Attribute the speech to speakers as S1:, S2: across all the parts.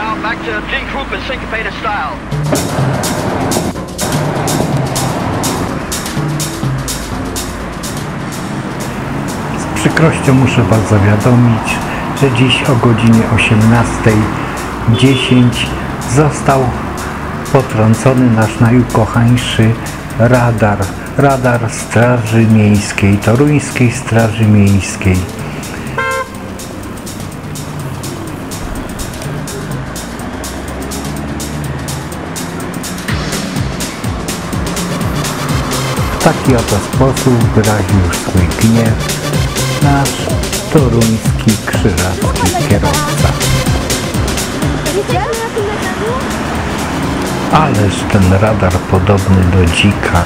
S1: Now back to Group in syncopated style.
S2: Z przykrością muszę Was zawiadomić, że dziś o godzinie 18.10 został potrącony nasz najukochańszy radar. Radar Straży Miejskiej, Toruńskiej Straży Miejskiej. W taki oto sposób wyraził swój gniew nasz toruński krzyżacki kierowca. Ależ ten radar podobny do dzika.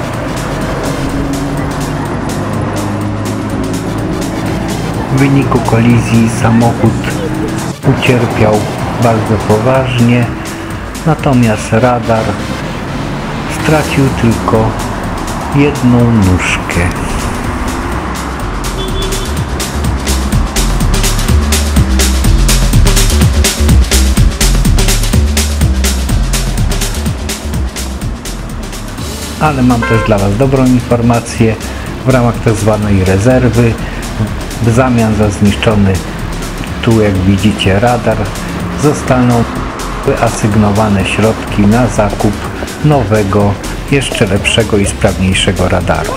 S2: W wyniku kolizji samochód ucierpiał bardzo poważnie, natomiast radar stracił tylko jedną nóżkę. ale mam też dla Was dobrą informację. W ramach tak zwanej rezerwy, w zamian za zniszczony tu jak widzicie radar, zostaną wyasygnowane środki na zakup nowego, jeszcze lepszego i sprawniejszego radaru.